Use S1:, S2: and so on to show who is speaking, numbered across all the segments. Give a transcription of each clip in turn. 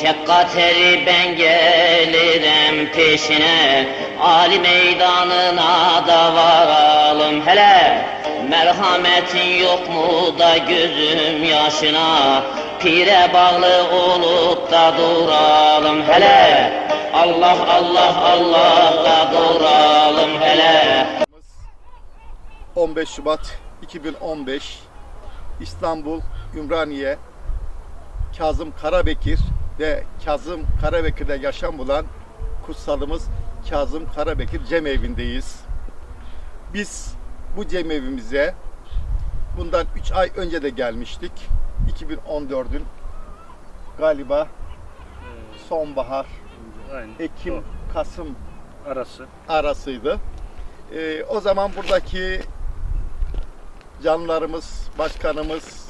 S1: Çek kateri ben gelirim peşine Ali meydanına da varalım hele. Merhametin yok mu da gözüm yaşına? Pire bağlı olup da duralım hele. Allah Allah Allah da duralım hele.
S2: 15 Şubat 2015 İstanbul Ümraniye Kazım Karabekir ve Kazım Karabekir'de yaşam bulan kutsalımız Kazım Karabekir cemevindeyiz. Biz bu cemevimize bundan 3 ay önce de gelmiştik. 2014'ün galiba sonbahar,
S3: Aynen.
S2: Ekim, Kasım
S3: O arası.
S2: arasıydı. Ee, o zaman buradaki canlarımız, başkanımız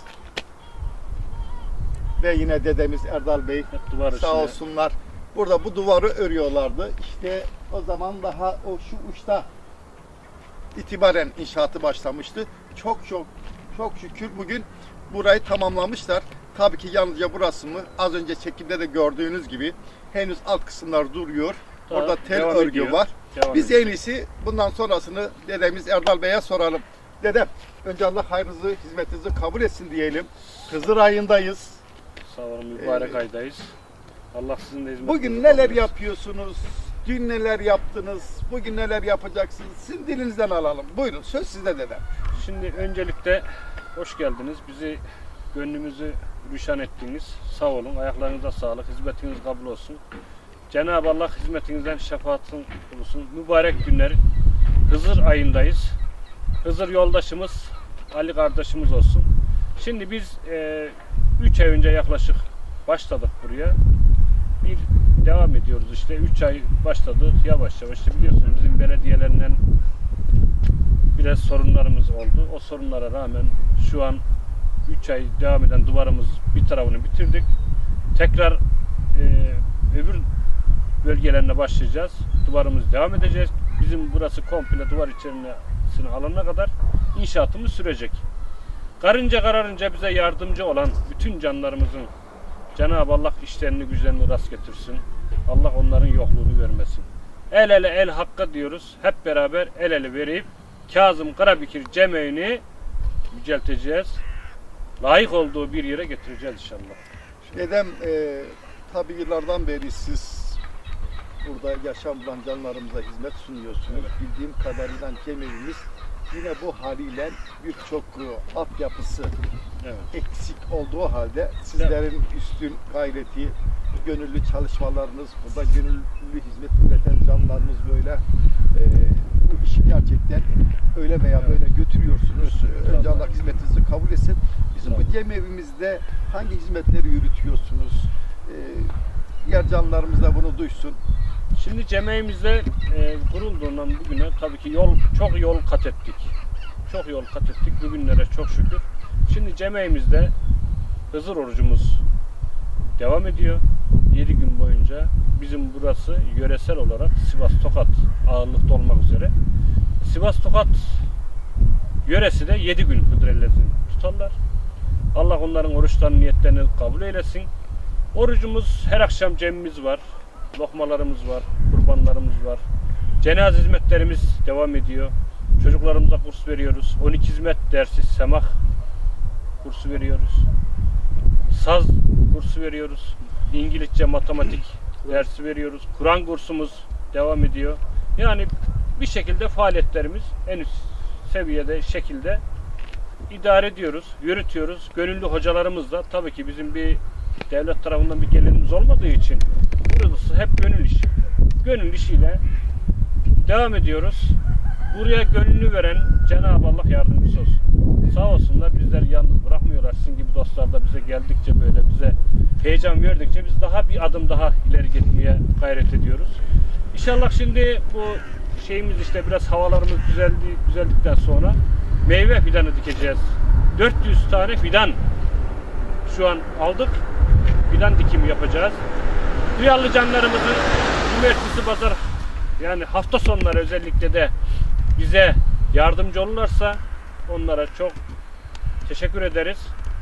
S2: ve yine dedemiz Erdal Bey
S3: duvar
S2: sağ
S3: üstüne.
S2: olsunlar. Burada bu duvarı örüyorlardı. İşte o zaman daha o şu uçta itibaren inşaatı başlamıştı. Çok çok çok şükür bugün burayı tamamlamışlar. Tabii ki yalnızca burası mı? Az önce çekimde de gördüğünüz gibi henüz alt kısımlar duruyor.
S3: Daha
S2: Orada tel örgü
S3: ediyor.
S2: var.
S3: Devam
S2: Biz en iyisi bundan sonrasını dedemiz Erdal Bey'e soralım. Dedem, önce Allah hayrınızı, hizmetinizi kabul etsin diyelim. Hızır ayındayız.
S3: Sağ olun mübarek
S2: Ee,
S3: aydayız. Allah sizin de hizmetinizi
S2: Bugün neler
S3: etsin.
S2: yapıyorsunuz? Dün neler yaptınız? Bugün neler yapacaksınız? Sizin dilinizden alalım. Buyurun, söz sizde dedem.
S3: Şimdi öncelikle hoş geldiniz. Bizi gönlümüzü rüşan ettiniz. Sağ olun. Ayaklarınıza sağlık. Hizmetiniz kabul olsun. Cenab-ı Allah hizmetinizden şefaatini bulsun. Mübarek günler. Hızır ayındayız. Hızır yoldaşımız Ali kardeşimiz olsun. Şimdi biz 3 ay önce yaklaşık başladık buraya. Bir devam ediyoruz işte 3 ay başladık yavaş yavaş işte biliyorsunuz bizim belediyelerinden biraz sorunlarımız oldu. O sorunlara rağmen şu an 3 ay devam eden duvarımız bir tarafını bitirdik. Tekrar e, öbür bölgelerine başlayacağız. Duvarımız devam edeceğiz. Bizim burası komple duvar içerisine alana kadar inşaatımız sürecek. Karınca kararınca bize yardımcı olan bütün canlarımızın Cenab-ı Allah işlerini güçlerini rast getirsin. Allah onların yokluğunu vermesin. El ele el hakka diyoruz. Hep beraber el ele verip Kazım Karabekir cemeğini yücelteceğiz. Layık olduğu bir yere getireceğiz inşallah.
S2: Dedem, e, tabi yıllardan beri siz burada yaşam bulan canlarımıza hizmet sunuyorsunuz. Bildiğim kadarıyla cemevimiz yine bu haliyle birçok altyapısı
S3: Evet.
S2: eksik olduğu halde sizlerin üstün gayreti, gönüllü çalışmalarınız, burada gönüllü hizmet üreten canlarınız böyle e, bu işi gerçekten öyle veya böyle götürüyorsunuz.
S3: Götürüyoruz.
S2: Önce Allah hizmetinizi kabul etsin. Bizim bu
S3: Sağ olun.
S2: cemevimizde hangi hizmetleri yürütüyorsunuz? E, diğer canlarımız da bunu duysun.
S3: Şimdi cemeğimizde e, kurulduğundan bugüne tabii ki yol çok yol kat ettik. Çok yol kat ettik bugünlere çok şükür. Şimdi cemeğimizde Hızır orucumuz devam ediyor. 7 gün boyunca bizim burası yöresel olarak Sivas Tokat ağırlıkta olmak üzere. Sivas Tokat yöresi de 7 gün Hıdrellez'ini tutarlar. Allah onların oruçlarını niyetlerini kabul eylesin. Orucumuz her akşam cemimiz var. Lokmalarımız var, kurbanlarımız var. Cenaze hizmetlerimiz devam ediyor. Çocuklarımıza kurs veriyoruz. 12 hizmet dersi semak kursu veriyoruz. Saz kursu veriyoruz. İngilizce, matematik dersi veriyoruz. Kur'an kursumuz devam ediyor. Yani bir şekilde faaliyetlerimiz en üst seviyede şekilde idare ediyoruz, yürütüyoruz. Gönüllü hocalarımız da tabii ki bizim bir devlet tarafından bir gelirimiz olmadığı için burası hep gönül işi. Gönül işiyle devam ediyoruz. Buraya gönlünü veren Cenab-ı Allah yardımcısı olsun. Sağ olsunlar bizleri yalnız bırakmıyorlar. Sizin gibi dostlar da bize geldikçe böyle bize heyecan verdikçe biz daha bir adım daha ileri gitmeye gayret ediyoruz. İnşallah şimdi bu şeyimiz işte biraz havalarımız düzeldi, düzeldikten sonra meyve fidanı dikeceğiz. 400 tane fidan şu an aldık. Fidan dikimi yapacağız. Duyarlı canlarımızın cumartesi pazar yani hafta sonları özellikle de bize yardımcı olurlarsa onlara çok teşekkür ederiz.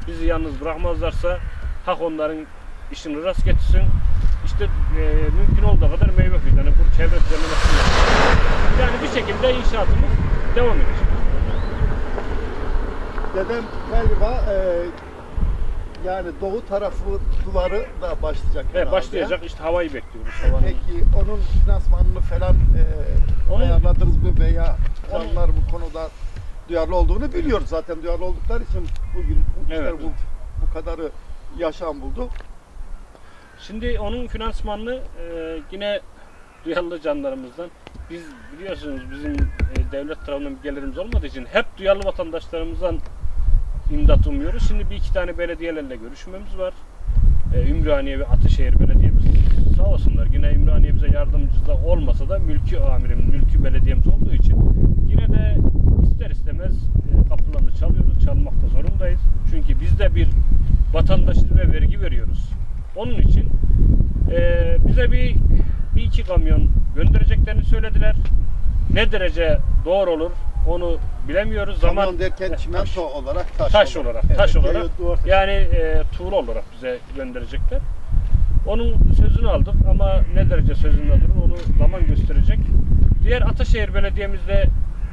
S3: Bizi yalnız bırakmazlarsa hak onların işini rast getirsin. işte e, mümkün olduğu kadar meyve fidanı, bu çevre düzenlemesini yapıyoruz. Yani bir şekilde inşaatımız devam edecek.
S2: Dedem galiba e, yani doğu tarafı duvarı da başlayacak.
S3: Evet
S2: herhalde.
S3: başlayacak işte havayı bekliyoruz. Havanın.
S2: Peki onun finansmanını falan e,
S3: Onun-
S2: ayarladınız mı veya
S3: Tabii.
S2: onlar bu konuda duyarlı olduğunu biliyoruz zaten duyarlı oldukları için bugün bu işler
S3: Evet.
S2: bu, bu kadarı yaşam buldu.
S3: Şimdi onun finansmanını e, yine duyarlı canlarımızdan biz biliyorsunuz bizim e, devlet tarafından bir gelirimiz olmadığı için hep duyarlı vatandaşlarımızdan imdat umuyoruz. Şimdi bir iki tane belediyelerle görüşmemiz var. E, Ümraniye ve Ataşehir belediyemiz sağ olsunlar. Yine Ümraniye bize yardımcı da olmasa da mülkü amirim, mülkü belediyemiz olduğu için yine de ister istemez e, kapılarını çalıyoruz. Çalmakta zorundayız. Çünkü biz de bir vatandaşız ve vergi veriyoruz. Onun için e, bize bir, bir iki kamyon göndereceklerini söylediler. Ne derece doğru olur onu bilemiyoruz.
S2: Kamyon
S3: Zaman
S2: derken
S3: Eh,
S2: çimento
S3: taş.
S2: olarak taş,
S3: Taş olarak, taş
S2: Evet,
S3: olarak.
S2: taşı.
S3: Yani e, tuğla olarak bize gönderecekler. Onun sözünü aldık ama ne derece sözünde durur onu zaman gösterecek. Diğer Ataşehir Belediye'mizde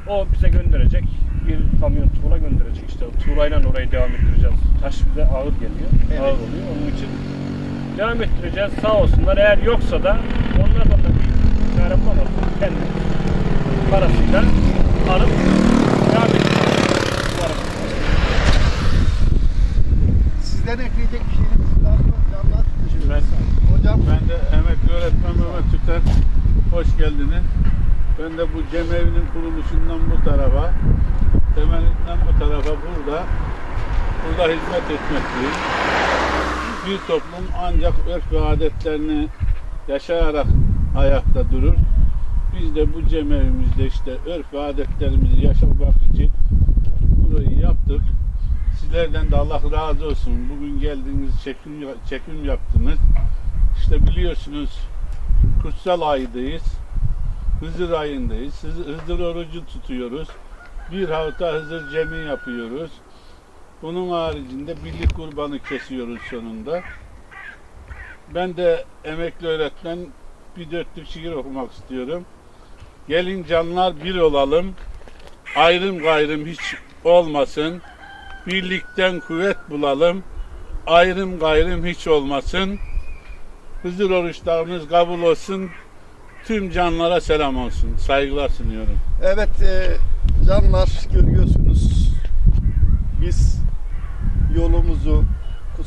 S3: o bize gönderecek. Bir kamyon tuğla gönderecek. İşte tuğlayla orayı devam ettireceğiz. Taş bize ağır geliyor.
S2: Evet.
S3: Ağır oluyor. Onun için devam ettireceğiz. Sağ olsunlar. Eğer yoksa da onlardan da bir çare bulamaz. Kendi parasıyla alıp devam ettireceğiz.
S2: Sizden ekleyecek bir şeyiniz var mı? Canlar.
S4: Ben,
S2: Hocam
S4: ben de emekli öğretmen Mehmet Tüter. Hoş geldiniz. Ben de bu cemevinin kuruluşundan bu tarafa, temelinden bu tarafa burada, burada hizmet etmekteyim. Bir toplum ancak örf ve adetlerini yaşayarak ayakta durur. Biz de bu cemevimizde işte örf ve adetlerimizi yaşamak için burayı yaptık. Sizlerden de Allah razı olsun. Bugün geldiniz, çekim, çekim yaptınız. İşte biliyorsunuz kutsal aydayız. Hızır ayındayız. Hızır orucu tutuyoruz. Bir hafta Hızır cemi yapıyoruz. Bunun haricinde birlik kurbanı kesiyoruz sonunda. Ben de emekli öğretmen bir dörtlük şiir okumak istiyorum. Gelin canlar bir olalım. Ayrım gayrım hiç olmasın. Birlikten kuvvet bulalım. Ayrım gayrım hiç olmasın. Hızır oruçlarınız kabul olsun. Tüm canlara selam olsun. Saygılar sunuyorum.
S2: Evet e, canlar görüyorsunuz. Biz yolumuzu,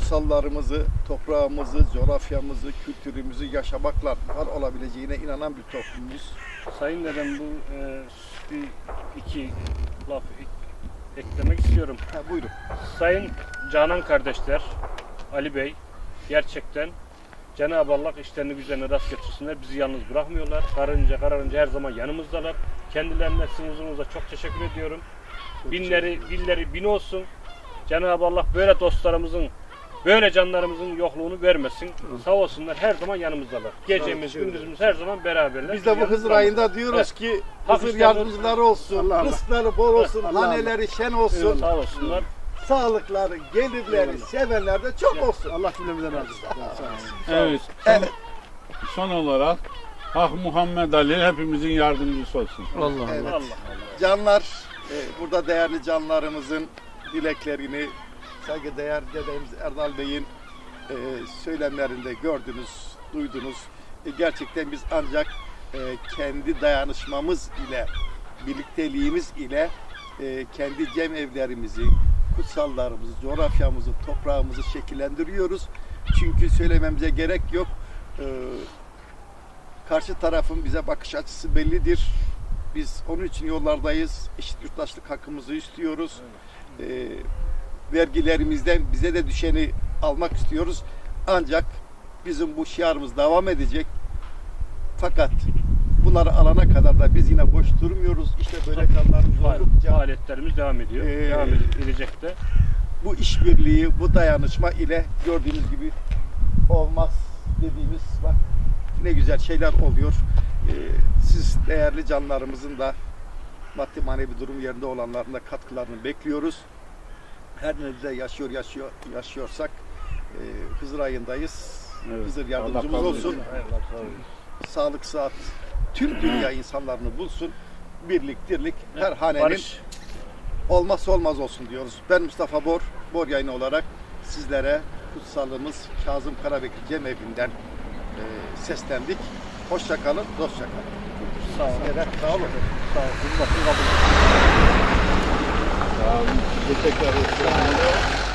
S2: kutsallarımızı, toprağımızı, coğrafyamızı, kültürümüzü yaşamakla var olabileceğine inanan bir toplumuz.
S3: Sayın dedem bu e, bir iki laf ek- eklemek istiyorum.
S2: Ha, buyurun.
S3: Sayın Canan kardeşler, Ali Bey gerçekten Cenab-ı Allah işlerini güzelini rast getirsinler. Bizi yalnız bırakmıyorlar. Karınca kararınca her zaman yanımızdalar. Kendilerine huzurunuza çok teşekkür ediyorum. Binleri, dilleri bin olsun. Cenab-ı Allah böyle dostlarımızın, böyle canlarımızın yokluğunu vermesin. Sağ olsunlar her zaman yanımızdalar. Gecemiz,
S2: Sağ
S3: gündüzümüz her zaman beraberler.
S2: Biz de bu Hızır ayında diyoruz
S3: Evet.
S2: ki
S3: Hak
S2: Hızır yardımcıları olsun,
S4: Allah Allah.
S2: rızkları bol olsun,
S4: Allah Allah.
S2: haneleri şen olsun,
S3: Sağ olsunlar.
S2: sağlıkları, gelirleri, sevenler de çok olsun.
S4: Allah cümlemizden razı olsun.
S3: Evet.
S4: Evet. Son, son olarak Hak Muhammed Ali hepimizin yardımcısı olsun.
S2: Evet.
S3: Allah Allah.
S2: Canlar, e, burada değerli canlarımızın dileklerini saygıdeğer dedemiz Erdal Bey'in e, söylemlerinde gördünüz, duydunuz. E, gerçekten biz ancak e, kendi dayanışmamız ile, birlikteliğimiz ile e, kendi cem evlerimizi, kutsallarımızı, coğrafyamızı, toprağımızı şekillendiriyoruz. Çünkü söylememize gerek yok. E, karşı tarafın bize bakış açısı bellidir. Biz onun için yollardayız. Eşit yurttaşlık hakkımızı istiyoruz. Ee, vergilerimizden bize de düşeni almak istiyoruz. Ancak bizim bu şiarımız devam edecek. Fakat bunları alana kadar da biz yine boş durmuyoruz. İşte böyle kanlarımız oldukça
S3: Faaliyetlerimiz devam ediyor.
S2: Ee,
S3: devam edecek de.
S2: bu işbirliği, bu dayanışma ile gördüğünüz gibi olmaz dediğimiz bak ne güzel şeyler oluyor. Ee, siz değerli canlarımızın da maddi manevi durum yerinde olanların da katkılarını bekliyoruz. Her nerede yaşıyor yaşıyor yaşıyorsak e, Hızır ayındayız.
S4: Evet.
S2: Hızır yardımcımız olsun.
S4: Allah etsin.
S2: Sağlık, sıhhat, tüm dünya insanlarını bulsun. Birlik, dirlik, her hanenin
S3: Barış.
S2: olmazsa olmaz olsun diyoruz. Ben Mustafa Bor, Bor yayını olarak sizlere kutsalımız Kazım Karabekir Cemevi'nden e, seslendik. Hoşça kalın, dostça kalın.
S3: Sağ olun.
S2: Evet, sağ olun.
S3: Sağ olun. Olsun.
S4: Sağ olun. Size tekrar hoş geldiniz.
S5: Orada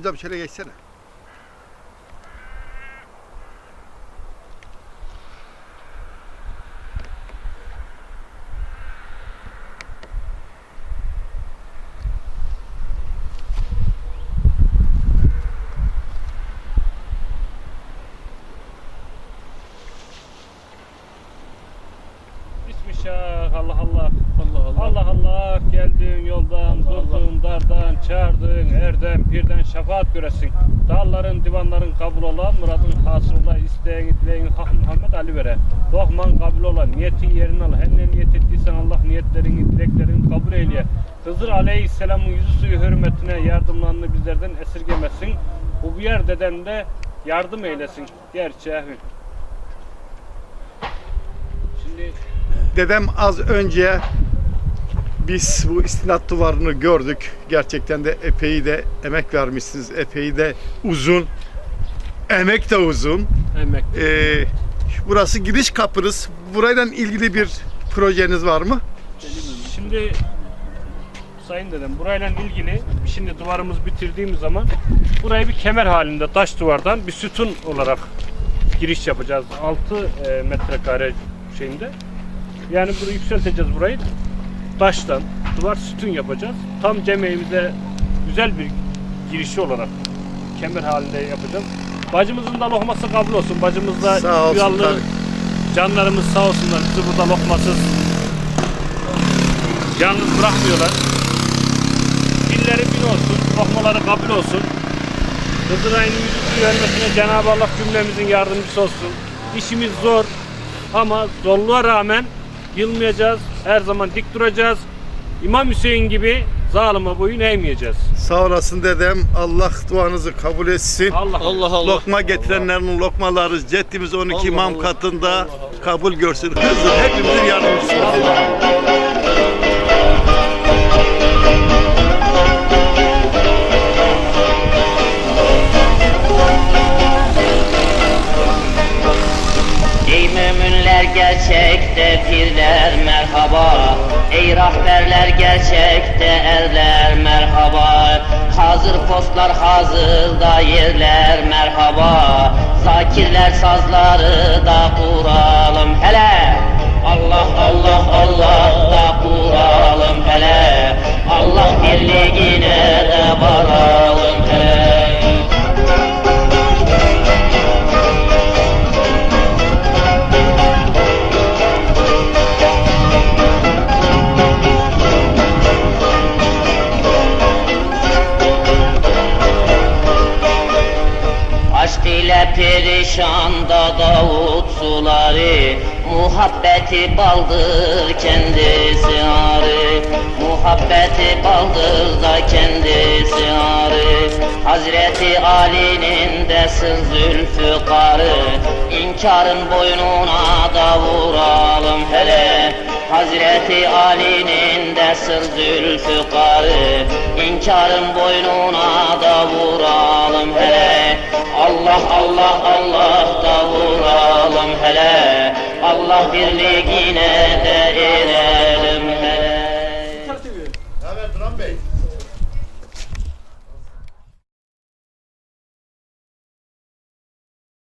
S2: Hocam şöyle geçsene.
S3: Bismillah. Allah Allah.
S4: Allah Allah.
S3: Allah Allah geldiğin yoldan, durduğun dardan, çağırdığın erden, pirden şefaat göresin. Dağların, divanların kabul ola, muradın hasıl ola, isteğin, dileğin Hak Muhammed Ali vere. Lokman kabul ola, niyetin yerini al. Her ne niyet ettiysen Allah niyetlerini, dileklerini kabul eyle. Hızır Aleyhisselam'ın yüzü suyu hürmetine yardımlarını bizlerden esirgemesin. Bu bir yer deden de yardım eylesin. Gerçeği. Şimdi
S2: Dedem az önce biz bu istinat duvarını gördük. Gerçekten de epey de emek vermişsiniz. Epey de uzun. Emek de uzun.
S3: emek
S2: Ee, burası giriş kapınız. Burayla ilgili bir projeniz var mı?
S3: Şimdi Sayın dedem burayla ilgili şimdi duvarımız bitirdiğimiz zaman burayı bir kemer halinde taş duvardan bir sütun olarak giriş yapacağız. 6 e, metrekare şeyinde. Yani bunu yükselteceğiz burayı. Taştan duvar sütun yapacağız. Tam cemeğimize güzel bir girişi olarak kemer halinde yapacağız. Bacımızın da lokması kabul olsun. Bacımız da
S2: Sağ olsun,
S3: duyarlı
S2: tabii.
S3: canlarımız sağ olsunlar. Bizi burada lokmasız yalnız bırakmıyorlar. Dilleri bin olsun, lokmaları kabul olsun. Kızılay'ın yüzü vermesine Cenab-ı Allah cümlemizin yardımcısı olsun. İşimiz zor ama zorluğa rağmen yılmayacağız. Her zaman dik duracağız. İmam Hüseyin gibi zalime boyun eğmeyeceğiz.
S2: Sağ olasın dedem. Allah duanızı kabul etsin.
S3: Allah Allah.
S2: Lokma getirenlerin lokmaları ceddimiz 12 imam katında kabul görsün. Hızlı hepimizin yardımcısı olsun.
S1: Baldır kendisi arı Muhabbeti baldır da kendisi arı Hazreti Ali'nin de sır zülfükarı İnkarın boynuna da vuralım hele. Hazreti Ali'nin de sır zülfükarı İnkarın boynuna da vuralım hele Allah Allah Allah da vuralım hele. Allah birliğine de erelim